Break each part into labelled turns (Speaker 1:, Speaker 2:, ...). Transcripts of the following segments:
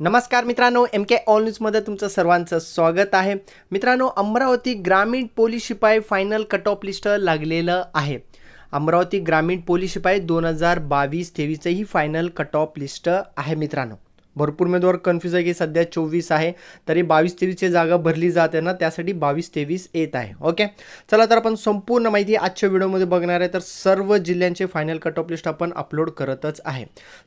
Speaker 1: नमस्कार मित्रांनो एम के ऑल न्यूजमध्ये तुमचं सर्वांचं स्वागत आहे. मित्रांनो अमरावती ग्रामीण पोलीस शिपाई फायनल कट ऑफ लिस्ट लागलेलं आहे. अमरावती ग्रामीण पोलीस शिपाई दोन हजार बावीस तेवीसही फायनल कट ऑफ लिस्ट आहे मित्रांनो. भरपूर उमेदवार कन्फ्यूज आहे की सध्या चोवीस आहे तरी बावीस तेवीसची जागा भरली जाते ना त्यासाठी बावीस तेवीस येत आहे. ओके चला तर आपण संपूर्ण माहिती आजच्या व्हिडिओमध्ये बघणार आहे. तर सर्व जिल्ह्यांचे फायनल कट ऑफ लिस्ट आपण अपलोड करतच आहे.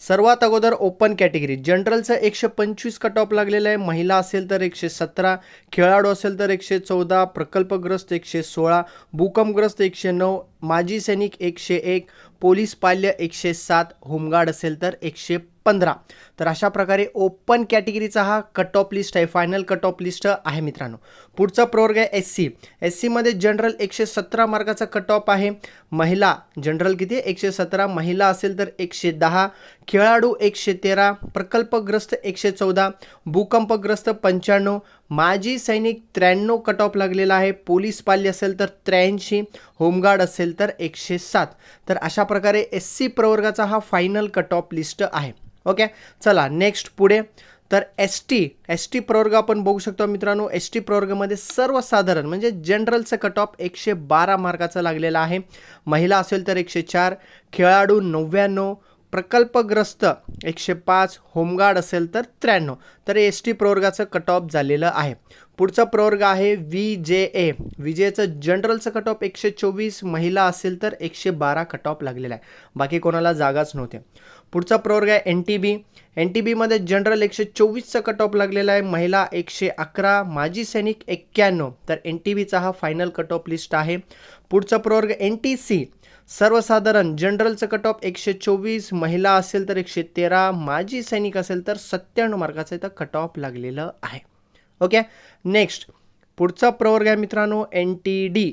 Speaker 1: सर्वात अगोदर ओपन कॅटेगरी जनरलचं एकशे पंचवीस कट ऑफ लागलेलं आहे. महिला असेल तर एकशे सतरा खेळाडू असेल तर एकशे चौदा प्रकल्पग्रस्त एकशे सोळा भूकंपग्रस्त एकशे नऊ माजी सैनिक एकशे एक पोलीस पाल्य एकशे सात होमगार्ड असेल तर एकशे पंधरा. तर अशा प्रकारे ओपन कॅटेगरीचा हा कट ऑफ लिस्ट आहे फायनल कट ऑफ लिस्ट आहे मित्रांनो. पुढचा प्रवर्ग आहे एस सी एस सीमध्ये जनरल एकशे सतरा मार्काचा कट ऑफ आहे. महिला जनरल किती? एकशे सतरा. महिला असेल तर एकशे दहा. खेळाडू एकशे तेरा. प्रकल्पग्रस्त एकशे चौदा. भूकंपग्रस्त पंच्याण्णव. माजी सैनिक त्र्याण्णव कट ऑफ लागलेला आहे. पोलीस पाल्य असेल तर त्र्याऐंशी. होमगार्ड असेल तर एकशे सात. तर अशा प्रकारे एस सी प्रवर्गाचा हा फायनल कट ऑफ लिस्ट आहे. ओके? चला नेक्स्ट पुढे. तर एस टी एस टी प्रवर्ग आपण बघू शकतो मित्रांनो. एस टी प्रवर्गामध्ये सर्वसाधारण म्हणजे जनरलचं कट ऑफ एकशे बारा मार्काचं लागलेला आहे. महिला असेल तर एकशे चार खेळाडू नव्याण्णव प्रकल्पग्रस्त एकशे पाच होमगार्ड असेल तर त्र्याण्णव. तर एस टी प्रवर्गाचं कट ऑफ झालेलं आहे. पुढचा प्रवर्ग आहे व्ही जे ए. विजेचं जनरलचं कट ऑफ एकशे चोवीस महिला असेल तर एकशे बारा कट ऑफ लागलेला आहे. बाकी कोणाला जागाच नव्हते. पुढचा प्रवर्ग आहे N T B. N T बीमध्ये जनरल एकशे चोवीसचा कट ऑफ लागलेला आहे महिला एकशे अकरा माजी सैनिक एक्क्याण्णव. तर एन टी बीचा हा फायनल कट ऑफ लिस्ट आहे. पुढचा प्रवर्ग एन टी सी. सर्वसाधारण जनरलचं कट ऑफ एकशे चोवीस महिला असेल तर एकशे तेरा माजी सैनिक असेल तर सत्त्याण्णव मार्काचं इथं कट ऑफ लागलेलं आहे. ओके नेक्स्ट पुढचा प्रवर्ग आहे मित्रांनो N T D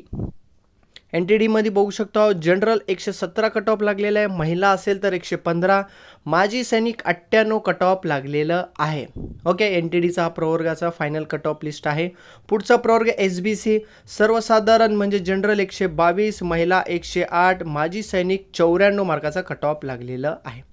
Speaker 1: N T डीमध्ये बघू शकतो जनरल एकशे सतरा कट ऑफ लागलेलं आहे. महिला असेल तर एकशे पंधरा. माजी सैनिक अठ्ठ्याण्णव कट ऑफ लागलेलं आहे. ओके एन टी डीचा हा प्रवर्गाचा फायनल कट ऑफ लिस्ट आहे. पुढचा प्रवर्ग एस बी सी. सर्वसाधारण म्हणजे जनरल एकशे बावीस महिला एकशे आठ माजी सैनिक चौऱ्याण्णव मार्काचा कट ऑफ लागलेलं आहे.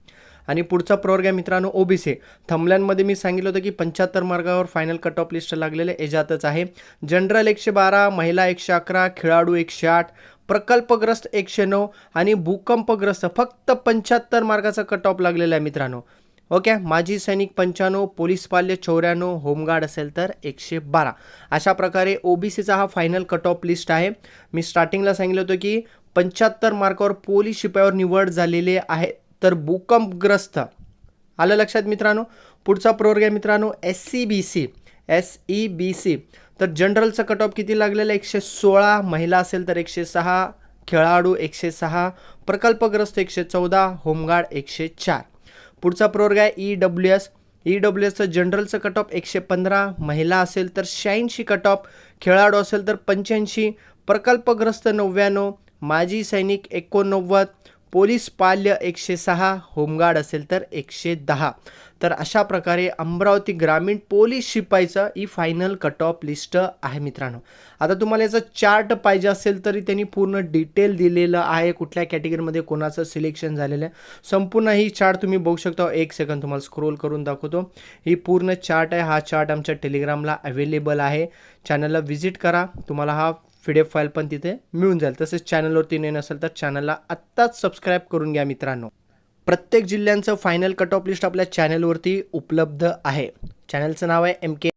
Speaker 1: आणि पुढचा प्रवर्ग आहे मित्रांनो ओबीसी थंबल्यांमध्ये मी सांगितलं होतं की पंच्याहत्तर मार्गावर फायनल कट ऑफ लिस्ट लागलेले एजातच आहे. जनरल एकशे बारा महिला एकशे अकरा खेळाडू एकशे आठ प्रकल्पग्रस्त एकशे नऊ आणि भूकंपग्रस्त फक्त पंच्याहत्तर मार्गाचा कट ऑफ लागलेला आहे मित्रांनो. ओके माजी सैनिक पंच्याण्णव पोलीस पाल्य चौऱ्याण्णव होमगार्ड असेल तर एकशे बारा. अशा प्रकारे ओबीसीचा हा फायनल कट ऑफ लिस्ट आहे. मी स्टार्टिंगला सांगितलं होतं की पंच्याहत्तर मार्कावर पोलीस शिपायावर निवड झालेली आहे. तर भूकंपग्रस्त आलं लक्षात मित्रांनो? पुढचा प्रवर्ग आहे मित्रांनो S C B C S E B C तर जनरलचा कट ऑफ किती लागलेला एकशे सोळा महिला असेल तर एकशे सहा खेळाडू एकशे सहा प्रकल्पग्रस्त एकशे चौदा होमगार्ड एकशे चार. पुढचा प्रवर्ग आहे E W S E W एसचं जनरलचं कट ऑफ एकशे पंधरा महिला असेल तर शहाऐंशी कट ऑफ खेळाडू असेल तर पंच्याऐंशी प्रकल्पग्रस्त नव्याण्णव माजी सैनिक एकोणनव्वद पोलीस पाल्य एकशे सहा होमगार्ड असेल तर एकशे दहा. तर अशा प्रकारे अमरावती ग्रामीण पोलीस शिपाईचं ही फायनल कट ऑफ लिस्ट आहे मित्रांनो. आता तुम्हाला याचं चार्ट पाहिजे असेल तरी त्यांनी पूर्ण डिटेल दिलेलं आहे. कुठल्या कॅटेगरीमध्ये कोणाचं सिलेक्शन झालेलं आहे. संपूर्ण ही चार्ट तुम्ही बघू शकता. एक सेकंद तुम्हाला स्क्रोल करून दाखवतो. ही पूर्ण चार्ट आहे. हा चार्ट आमच्या टेलिग्रामला अवेलेबल आहे. चॅनलला व्हिजिट करा. तुम्हाला हा पी डी एफ फाईल पण तिथे मिळून जाईल. तसेच चॅनलवरती नाही नसेल तर चॅनलला आत्ताच सबस्क्राईब करून घ्या मित्रांनो. प्रत्येक जिल्ह्यांचं फायनल कट ऑफ लिस्ट आपल्या चॅनलवरती उपलब्ध आहे. चॅनलचं नाव आहे एम के